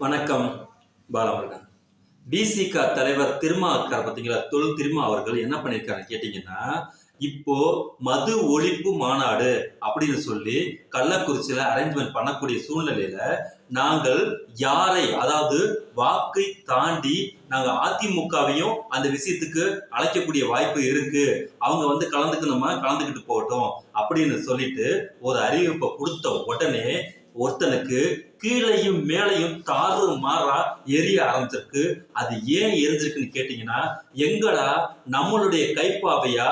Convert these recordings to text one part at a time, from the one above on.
வணக்கம் பாலமுருகன். பிசிக தலைவர் திருமா இருக்கார் பார்த்தீங்களா தொழில் திருமா அவர்கள் என்ன பண்ணியிருக்காரு கேட்டிங்கன்னா இப்போ மது ஒழிப்பு மாநாடு அப்படின்னு சொல்லி கள்ளக்குறிச்சியில அரேஞ்ச்மெண்ட் பண்ணக்கூடிய சூழ்நிலையில நாங்கள் யாரை அதாவது வாக்கை தாண்டி நாங்கள் அதிமுகவையும் அந்த விஷயத்துக்கு அழைக்கக்கூடிய வாய்ப்பு இருக்கு. அவங்க வந்து கலந்துக்கணுமா? கலந்துக்கிட்டு போகட்டும் அப்படின்னு சொல்லிட்டு ஒரு அறிவிப்பை கொடுத்த உடனே ஒருத்தனுக்கு கீழையும் மேலையும் தாறு மாறா எரிய ஆரம்பிச்சிருக்கு. அது ஏன் எரிஞ்சிருக்குன்னு கேட்டீங்கன்னா எங்கடா நம்மளுடைய கைப்பாவையா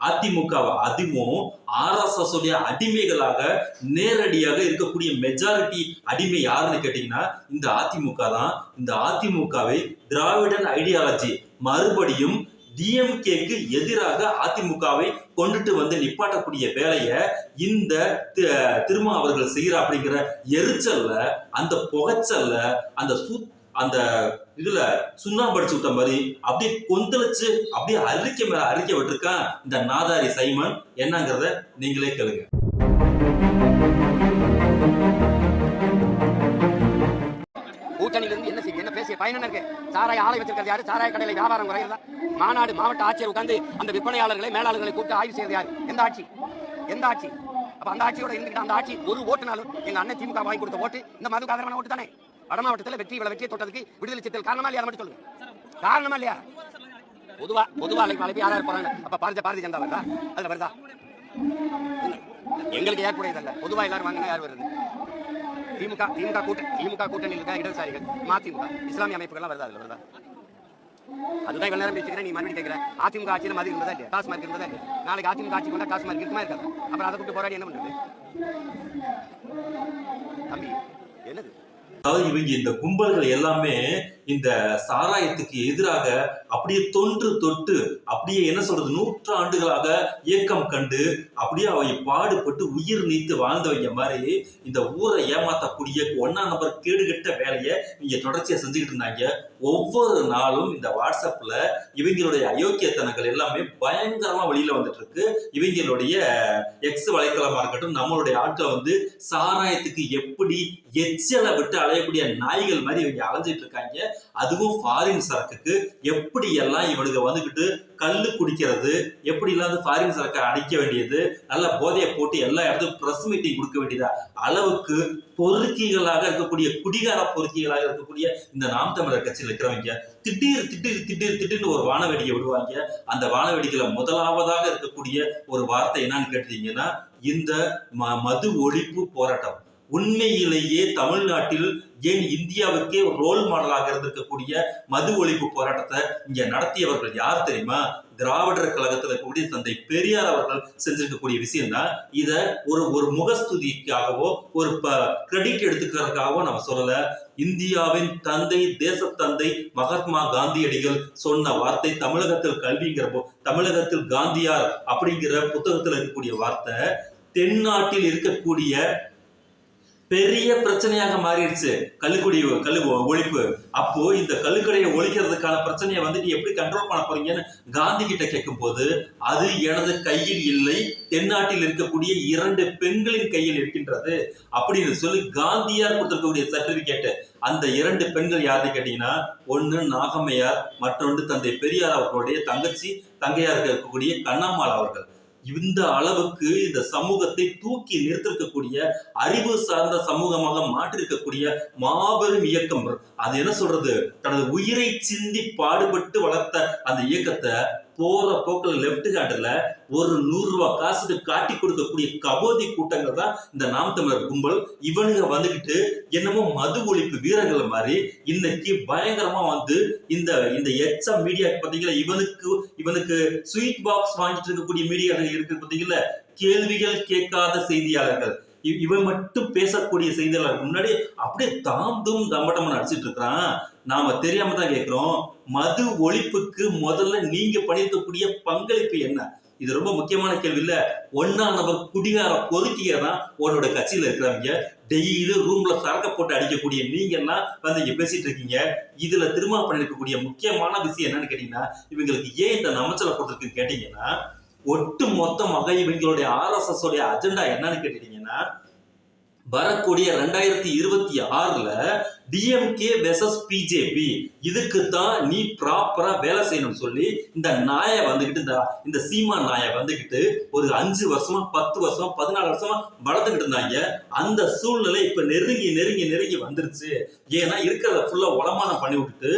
அதிமுகவை அதுவும் ஆர்எஸ்எஸ் உடைய அடிமைகளாக நேரடியாக இருக்கக்கூடிய மெஜாரிட்டி அடிமை யாருன்னு கேட்டீங்கன்னா இந்த அதிமுக தான். இந்த அதிமுகவை திராவிடன் ஐடியாலஜி மறுபடியும் டிஎம்கேக்கு எதிராக அதிமுகவை கொண்டுட்டு வந்து நிப்பாட்டக்கூடிய வேலையை இந்த திருமா அவர்கள் செய்யற அப்படிங்கிற எரிச்சல்ல அந்த புகைச்சல்ல அந்த சு அந்த இதுல சுண்ணாம்பு அடிச்சு விட்ட மாதிரி அப்படியே கொந்தளிச்சு அப்படியே அறிக்கை மேல அறிக்கை விட்டுருக்கான் இந்த நாதாரி சைமன். என்னங்கிறத நீங்களே கேளுங்க. கூட்டணியிலிருந்து இருந்து பயன் இருக்கு? சாராய ஆலை வச்சிருக்கிறது யாரு? சாராய கடையில வியாபாரம் குறைகிறதா மாநாடு மாவட்ட ஆட்சியர் உட்கார்ந்து அந்த விற்பனையாளர்களை மேலாளர்களை கூப்பிட்டு ஆய்வு செய்யறது யாரு? எந்த ஆட்சி? எந்த ஆட்சி? அப்ப அந்த ஆட்சியோட இருந்துகிட்டு அந்த ஆட்சி ஒரு ஓட்டுனாலும் எங்க அண்ணன் திமுக வாங்கி கொடுத்த ஓட்டு இந்த மதுக்கு ஆதரவான ஓட்டு தானே? வட மாவட்டத்தில் வெற்றி இவ்வளவு வெற்றியை தொட்டதுக்கு விடுதலை சித்தல் காரணமா இல்லையா மட்டும் சொல்லுங்க. காரணமா இல்லையா? பொதுவா பொதுவா அழைப்பு மலைக்கு யாரா போறாங்க? அப்ப பாரதிய பாரதிய ஜனதா வருதா? அதுல வருதா? எங்களுக்கு ஏற்புடையதல்ல. பொதுவா எல்லாரும் வாங்கினா யார் வருது? திமுக திமுக கூட்டணி திமுக கூட்டணியில் இருக்க இடதுசாரிகள் மதிமுக இஸ்லாமிய அமைப்புகள்லாம் வருதா அதில் வருதா? அதுதான் இவ்வளவு நேரம் பேசிக்கிறேன் நீ மறுபடியும் கேட்கிறேன் அதிமுக ஆட்சியில் மது இருந்ததா இல்லையா? டாஸ்மார்க் இருந்ததா இல்லையா? நாளைக்கு அதிமுக ஆட்சி கொண்டா டாஸ்மார்க் இருக்குமா இருக்காது? அப்புறம் அதை கூட்டு போராடி என்ன பண்றது? தம்பி என்னது? அதாவது இவங்க இந்த கும்பல்கள் எல்லாமே இந்த சாராயத்துக்கு எதிராக அப்படியே தொன்று தொட்டு அப்படியே என்ன சொல்றது நூற்றாண்டுகளாக இயக்கம் கண்டு அப்படியே அவங்க பாடுபட்டு உயிர் நீத்து வாழ்ந்தவங்க மாதிரி இந்த ஊரை ஏமாத்தக்கூடிய ஒன்னா நம்பர் கேடுகட்ட வேலையை இங்க தொடர்ச்சியா செஞ்சுக்கிட்டு இருந்தாங்க. ஒவ்வொரு நாளும் இந்த வாட்ஸ்அப்ல இவங்களுடைய அயோக்கியத்தனங்கள் எல்லாமே பயங்கரமா வெளியில வந்துட்டு இருக்கு. இவங்களுடைய எக்ஸ் வலைத்தளமா இருக்கட்டும் நம்மளுடைய ஆட்களை வந்து சாராயத்துக்கு எப்படி எச்சலை விட்டு அலையக்கூடிய நாய்கள் மாதிரி இவங்க அலைஞ்சிட்டு இருக்காங்க. அதுவும் ஃபாரின் சரக்குக்கு எப்படி எல்லாம் இவனுங்க வந்துகிட்டு கல்லு குடிக்கிறது எப்படி இல்லாத ஃபாரின் சரக்கை அடிக்க வேண்டியது நல்ல போதையை போட்டு எல்லா இடத்துக்கும் ப்ரெஸ் மீட்டிங் கொடுக்க வேண்டியதா? அளவுக்கு பொறுக்கிகளாக இருக்கக்கூடிய குடிகார பொறுக்கிகளாக இருக்கக்கூடிய இந்த நாம் தமிழர் கட்சியில் இருக்கிறவங்க திடீர் திடீர் திடீர் திடீர்னு ஒரு வானவெடியை விடுவாங்க. அந்த வானவெடிகளை முதலாவதாக இருக்கக்கூடிய ஒரு வார்த்தை என்னன்னு கேட்டீங்கன்னா இந்த ம- மது ஒழிப்பு போராட்டம். உண்மையிலேயே தமிழ்நாட்டில் ஏன் இந்தியாவுக்கே ரோல் மாடலாக இருந்திருக்கக்கூடிய மது ஒழிப்பு போராட்டத்தை இங்க நடத்தியவர்கள் யார் தெரியுமா? திராவிடர் கழகத்தில் இருக்கக்கூடிய தந்தை பெரியார் அவர்கள் செஞ்சிருக்கக்கூடிய விஷயம் தான் இத ஒரு ஒரு முகஸ்துதிக்காகவோ ஒரு கிரெடிட் எடுத்துக்கிறதுக்காகவோ நம்ம சொல்லல. இந்தியாவின் தந்தை தேசத்தந்தை மகாத்மா காந்தியடிகள் சொன்ன வார்த்தை தமிழகத்தில் கல்விங்கிறவோ தமிழகத்தில் காந்தியார் அப்படிங்கிற புத்தகத்தில் இருக்கக்கூடிய வார்த்தை தென்னாட்டில் இருக்கக்கூடிய பெரிய பிரச்சனையாக மாறிடுச்சு. கள்ளுக்குடி கல்லு ஒழிப்பு. அப்போ இந்த கள்ளுக்கடையை ஒழிக்கிறதுக்கான பிரச்சனையை வந்து நீ எப்படி கண்ட்ரோல் பண்ண போறீங்கன்னு காந்தி கிட்ட கேட்கும் போது அது எனது கையில் இல்லை தென்னாட்டில் இருக்கக்கூடிய இரண்டு பெண்களின் கையில் இருக்கின்றது அப்படின்னு சொல்லி காந்தியார் கொடுத்திருக்கக்கூடிய சர்டிபிகேட் அந்த இரண்டு பெண்கள் யாருன்னு கேட்டீங்கன்னா ஒன்னு நாகம்மையார் மற்றொன்று தந்தை பெரியார் அவர்களுடைய தங்கச்சி தங்கையார் இருக்கக்கூடிய கண்ணம்மாள் அவர்கள். இந்த அளவுக்கு இந்த சமூகத்தை தூக்கி நிறுத்திருக்கக்கூடிய அறிவு சார்ந்த சமூகமாக மாற்றிருக்கக்கூடிய மாபெரும் இயக்கம். அது என்ன சொல்றது? தனது உயிரை சிந்தி பாடுபட்டு வளர்த்த அந்த இயக்கத்தை போற போக்கில் லெப்ட் ஹேண்டில் ஒரு நூறு ரூபாய் காசுக்கு காட்டி கொடுக்கக்கூடிய கபோதி கூட்டங்கள் தான் இந்த நாம் தமிழர் கும்பல். இவனுங்க வந்துக்கிட்டு என்னமோ மது ஒழிப்பு வீரர்கள் மாதிரி இன்னைக்கு பயங்கரமா வந்து இந்த இந்த எச்சம் மீடியா பார்த்தீங்களா இவனுக்கு இவனுக்கு ஸ்வீட் பாக்ஸ் வாங்கிட்டு இருக்கக்கூடிய மீடியா இருக்கு பார்த்தீங்களா? கேள்விகள் கேட்காத செய்தியாளர்கள். இவன் மட்டும் பேசக்கூடிய செய்தியாளர் முன்னாடி அப்படியே தாந்தும் தூம் நடிச்சிட்டு இருக்கிறான். நாம தெரியாம தான் கேட்கிறோம். மது ஒழிப்புக்கு முதல்ல நீங்க பண்ணிருக்கக்கூடிய பங்களிப்பு என்ன? இது ரொம்ப முக்கியமான கேள்வி இல்ல. ஒன்னா நபர் குடிகார பொறுக்கிய தான் உன்னோட கட்சியில இருக்கிறவங்க டெய்லி ரூம்ல சரக்க போட்டு அடிக்கக்கூடிய நீங்க எல்லாம் வந்து இங்க பேசிட்டு இருக்கீங்க? இதுல திரும்ப பண்ணிருக்கக்கூடிய முக்கியமான விஷயம் என்னன்னு கேட்டீங்கன்னா இவங்களுக்கு ஏன் இந்த நமச்சலை கொடுத்துருக்கு கேட்டீங்கன்னா ஒட்டு மொத்தமாக இவங்களுடைய ஆர்எஸ்எஸ் உடைய அஜெண்டா என்னன்னு கேட்டீங்கன்னா வரக்கூடிய ரெண்டாயிரத்தி இருபத்தி ஆறுல டிஎம்கே வெசஸ் பிஜேபி இதுக்கு தான் நீ ப்ராப்பரா வேலை செய்யணும்னு சொல்லி இந்த நாயை வந்துகிட்டு இந்த இந்த சீமா நாயை வந்துகிட்டு ஒரு அஞ்சு வருஷமா பத்து வருஷமா பதினாலு வருஷமா வளர்த்துக்கிட்டு இருந்தாங்க. அந்த சூழ்நிலை இப்ப நெருங்கி நெருங்கி நெருங்கி வந்துருச்சு. ஏன்னா இருக்கிறத ஃபுல்லா உளமானம் பண்ணி விட்டுட்டு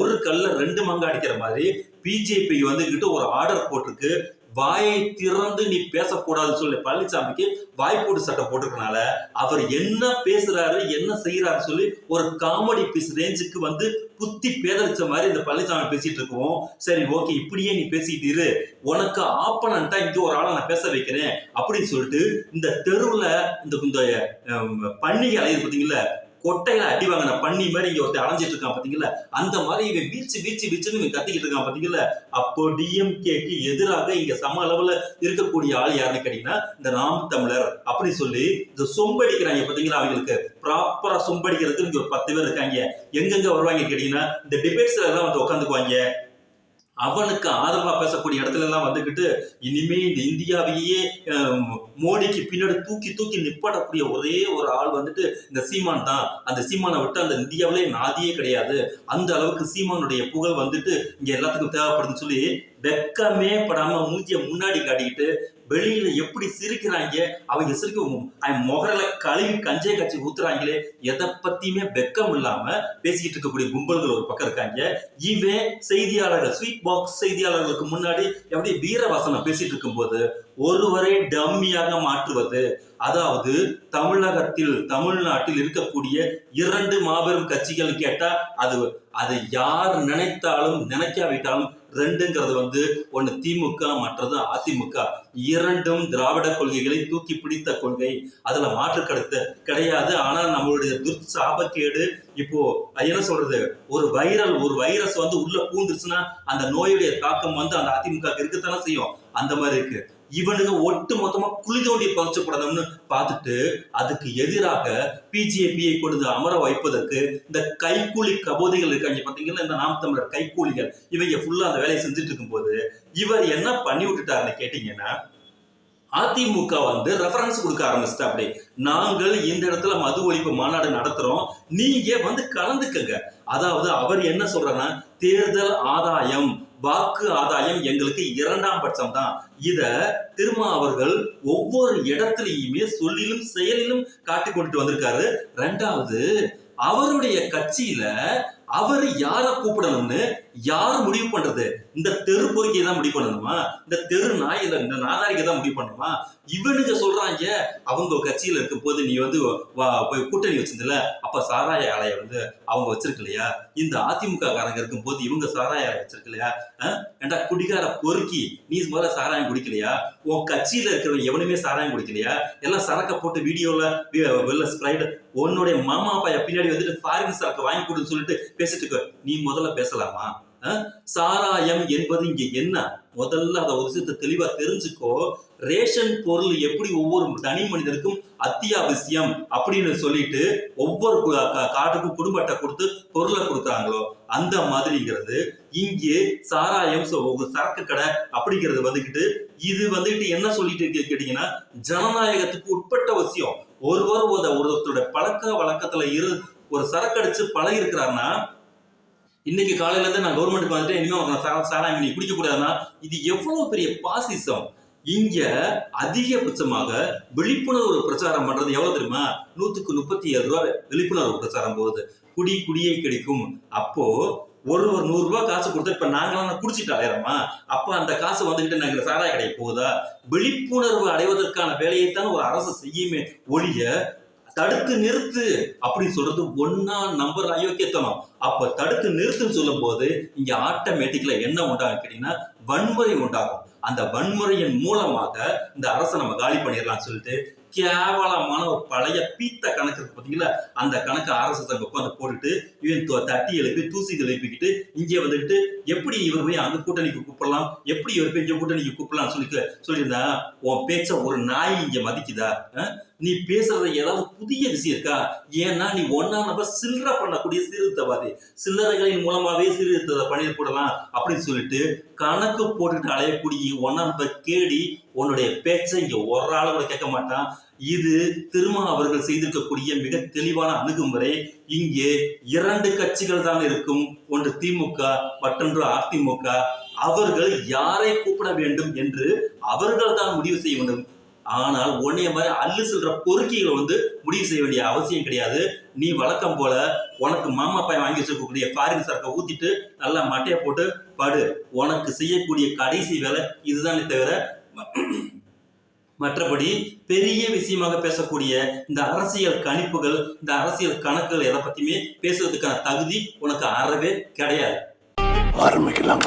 ஒரு கல்ல ரெண்டு மங்க அடிக்கிற மாதிரி பிஜேபி வந்துகிட்டு ஒரு ஆர்டர் போட்டிருக்கு. வாயை திறந்து நீ பேசக்கூடாதுன்னு சொல்லி பழனிசாமிக்கு வாய்ப்போடு சட்டை போட்டிருக்கனால அவர் என்ன பேசுறாரு என்ன செய்யறாரு சொல்லி ஒரு காமெடி பீஸ் ரேஞ்சுக்கு வந்து புத்தி பேதலிச்ச மாதிரி இந்த பழனிசாமி பேசிட்டு இருக்கோம். சரி ஓகே இப்படியே நீ பேசிட்டு இரு. உனக்கு ஆப்பனண்டா இங்க ஒரு ஆளை நான் பேச வைக்கிறேன் அப்படின்னு சொல்லிட்டு இந்த தெருவுல இந்த இந்த ஹம், அலையுது பாத்தீங்களா கொட்டையில அடி வாங்கின பண்ணி மாதிரி இங்க ஒருத்தர் அலைஞ்சிட்டு இருக்கான் பாத்தீங்களா? அந்த மாதிரி இவன் வீச்சு வீச்சு வீச்சுன்னு இவன் கத்திக்கிட்டு இருக்கான் பாத்தீங்களா? அப்போ டிஎம்கேக்கு எதிராக இங்க சம அளவுல இருக்கக்கூடிய ஆள் யாருன்னு கேட்டீங்கன்னா இந்த நாம் தமிழர். அப்படி சொல்லி இந்த சொம்படிக்கிறாங்க பாத்தீங்களா அவங்களுக்கு? ப்ராப்பரா சொம்படிக்கிறதுக்கு இங்க ஒரு பத்து பேர் இருக்காங்க. எங்கெங்க வருவாங்க கேட்டீங்கன்னா இந்த டிபேட்ஸ்ல எல்லாம் வந்து உட்காந்துக்குவாங்க. அவனுக்கு ஆதரவாக பேசக்கூடிய இடத்துல எல்லாம் வந்துக்கிட்டு இனிமே இந்த இந்தியாவையே மோடிக்கு பின்னாடி தூக்கி தூக்கி நிப்பாடக்கூடிய ஒரே ஒரு ஆள் வந்துட்டு இந்த சீமான் தான். அந்த சீமானை விட்டு அந்த இந்தியாவிலே நாதியே கிடையாது. அந்த அளவுக்கு சீமானுடைய புகழ் வந்துட்டு இங்கே எல்லாத்துக்கும் தேவைப்படுதுன்னு சொல்லி வெக்கமே படாமல் மூஞ்சியை முன்னாடி காட்டிக்கிட்டு வெளியில எப்படி சிரிக்கிறாங்க அவங்க சிரிக்க அவன் முகரில கழுவி கஞ்சே கட்சி ஊத்துறாங்களே எதை பத்தியுமே வெக்கம் இல்லாம பேசிக்கிட்டு இருக்கக்கூடிய கும்பல்கள் ஒரு பக்கம் இருக்காங்க. இவன் செய்தியாளர்கள் ஸ்வீட் பாக்ஸ் செய்தியாளர்களுக்கு முன்னாடி எப்படி வீரவசனம் பேசிட்டு இருக்கும்போது ஒருவரை டம்மியாக மாற்றுவது. அதாவது தமிழகத்தில் தமிழ்நாட்டில் இருக்கக்கூடிய இரண்டு மாபெரும் கட்சிகள் கேட்டா அது அது யார் நினைத்தாலும் நினைக்காவிட்டாலும் ரெண்டுங்கிறது வந்து ஒன்று திமுக மற்றது அதிமுக. இரண்டும் திராவிட கொள்கைகளை தூக்கி பிடித்த கொள்கை. அதுல மாற்று கருத்து கிடையாது. ஆனா நம்மளுடைய துர்சாபக்கேடு இப்போ என்ன சொல்றது? ஒரு வைரல் ஒரு வைரஸ் வந்து உள்ள பூந்துருச்சுன்னா அந்த நோயுடைய தாக்கம் வந்து அந்த அதிமுக இருக்கத்தானே செய்யும். அந்த மாதிரி இருக்கு. இவனுங்க ஒட்டு மொத்தமா குழி தோண்டி பறிச்சப்படணும்னு பார்த்துட்டு அதுக்கு எதிராக பிஜேபியை கொடுத்து அமர வைப்பதற்கு இந்த கைக்கூலி கபோதிகள் இருக்காங்க பாத்தீங்கன்னா இந்த நாம் தமிழர் கைக்கூலிகள். இவங்க ஃபுல்லா அந்த வேலையை செஞ்சுட்டு இருக்கும்போது இவர் என்ன பண்ணி விட்டுட்டாருன்னு கேட்டீங்கன்னா அதிமுக வந்து ரெஃபரன்ஸ் கொடுக்க ஆரம்பிச்சிட்டா அப்படி நாங்கள் இந்த இடத்துல மது ஒழிப்பு மாநாடு நடத்துறோம். நீங்க வந்து கலந்துக்கங்க. அதாவது அவர் என்ன சொல்றன்னா தேர்தல் ஆதாயம். வாக்கு ஆதாயம் எங்களுக்கு இரண்டாம் பட்சம் தான் இத திருமா அவர்கள் ஒவ்வொரு இடத்துலயுமே சொல்லிலும் செயலிலும் காட்டி கொண்டுட்டு வந்திருக்காரு. ரெண்டாவது அவருடைய கட்சியில அவர் யார கூப்பிடணும்னு யார் முடிவு பண்றது? இந்த தெரு பொறுக்கியை தான் முடிவு பண்ணணுமா? இந்த தெரு நாய் இல்ல இந்த நாதாரிக்கை தான் முடிவு பண்ணணுமா? இவனுங்க சொல்றாங்க அவங்க கட்சியில இருக்கும் போது நீ வந்து வா- போய் கூட்டணி வச்சிருந்தல அப்ப சாராய ஆலைய வந்து அவங்க வச்சிருக்கலையா இந்த அதிமுக காரங்க இருக்கும் போது இவங்க சாராய ஆலை வச்சிருக்கலையா ஏண்டா குடிகார பொறுக்கி நீ முதல்ல சாராயம் குடிக்கலையா? உன் கட்சியில இருக்கிறவங்க எவனுமே சாராயம் குடிக்கலையா? எல்லாம் சரக்க போட்டு வீடியோல வெள்ள வெளில ஸ்ப்ரைட் உன்னுடைய மாமா பையன் பின்னாடி வந்துட்டு ஃபாரின் சரக்கு வாங்கி கொடுன்னு சொல்லிட்டு பேசிட்டு நீ முதல்ல பேசலாமா? சாராயம் என்பது இங்க என்ன? முதல்ல அதை ஒரு விஷயத்தை தெளிவா தெரிஞ்சுக்கோ. ரேஷன் பொருள் எப்படி ஒவ்வொரு தனி மனிதனுக்கும் அத்தியாவசியம் அப்படின்னு சொல்லிட்டு ஒவ்வொரு கா- காட்டுக்கும் குடும்பத்தை கொடுத்து பொருளை கொடுக்குறாங்களோ அந்த மாதிரிங்கிறது இங்கே சாராயம் சரக்கு கடை அப்படிங்கிறது வந்துகிட்டு இது வந்துகிட்டு என்ன சொல்லிட்டு கேட்டீங்கன்னா ஜனநாயகத்துக்கு உட்பட்ட விஷயம். ஒருவர் ஒருத்தருடைய பழக்க வழக்கத்துல இரு ஒரு சரக்கு அடிச்சு பழகி இருக்கிறாருன்னா இன்னைக்கு காலையில இருந்து நான் கவர்மெண்ட்டுக்கு வந்துட்டு இனிமே சா- சாராயம் நீ குடிக்க கூடாதுன்னா இது எவ்வளவு பெரிய பாசிசம்? இங்க அதிகபட்சமாக விழிப்புணர்வு பிரச்சாரம் பண்றது எவ்வளவு தெரியுமா? நூத்துக்கு முப்பத்தி ஏழு ரூபாய் விழிப்புணர்வு பிரச்சாரம் போகுது. குடி குடியை கிடைக்கும். அப்போ ஒரு ஒரு நூறு ரூபாய் காசு கொடுத்தா இப்ப நாங்களாம் குடிச்சிட்டு அலையிறோமா? அப்ப அந்த காசு வந்துகிட்டு நாங்க சாராய கடை போகுதா? விழிப்புணர்வு அடைவதற்கான வேலையைத்தான் ஒரு அரசு செய்யுமே ஒழிய தடுத்து நிறுத்து அப்படின்னு சொல்றது ஒன்னா நம்பர் அயோக்கியத்தனம். அப்ப தடுத்து நிறுத்துன்னு சொல்லும் போது இங்க ஆட்டோமேட்டிக்ல என்ன உண்டாகும் கேட்டீங்கன்னா வன்முறை உண்டாகும். அந்த வன்முறையின் மூலமாக இந்த அரசை நம்ம காலி பண்ணிடலாம்னு சொல்லிட்டு கேவலமான ஒரு பழைய பீத்த கணக்கு இருக்கு பாத்தீங்களா? அந்த கணக்கு அரசு அங்க உட்காந்து போட்டுட்டு இவன் தட்டி எழுப்பி தூசி எழுப்பிக்கிட்டு இங்கே வந்துட்டு எப்படி இவர் போய் அந்த கூட்டணிக்கு கூப்பிடலாம்? எப்படி இவர் போய் இங்க கூட்டணிக்கு கூப்பிடலாம் சொல்லி சொல்லியிருந்தா உன் பேச்ச ஒரு நாய் இங்க மதிக்குதா? நீ பேசுறது ஏதாவது புதிய விஷயம் இருக்கா? ஏன்னா நீ ஒன்னா நம்ம சில்லற பண்ணக்கூடிய சீர்திருத்தவாதி. சில்லறைகளின் மூலமாவே சீர்திருத்தத்தை பண்ணி போடலாம் அப்படின்னு சொல்லிட்டு கணக்கு போட்டுட்டு அலையக்கூடிய ஒன்னா நம்ம கேடி உன்னுடைய பேச்சை இங்க ஒரு ஆள் கூட கேட்க மாட்டான். இது திருமா அவர்கள் செய்திருக்கக்கூடிய மிக தெளிவான அணுகுமுறை. இங்கே இரண்டு கட்சிகள் தான் இருக்கும். ஒன்று திமுக மற்றொன்று அதிமுக. அவர்கள் யாரை கூப்பிட வேண்டும் என்று அவர்கள் தான் முடிவு செய்ய வேண்டும். ஆனால் உன்னைய மாதிரி அல்லு செல்ற பொறுக்கிகளை வந்து முடிவு செய்ய வேண்டிய அவசியம் கிடையாது. நீ வழக்கம் போல உனக்கு மாமா பையன் வாங்கி வச்சிருக்கக்கூடிய ஃபாரின் சரக்கை ஊத்திட்டு நல்லா மட்டையை போட்டு படு. உனக்கு செய்யக்கூடிய கடைசி வேலை இதுதானே தவிர மற்றபடி பெரிய விஷயமாக பேசக்கூடிய இந்த அரசியல் கணிப்புகள் இந்த அரசியல் கணக்குகள் எதை பத்தியுமே பேசுறதுக்கான தகுதி உனக்கு அறவே கிடையாது. ஆரம்பிக்கலாம்.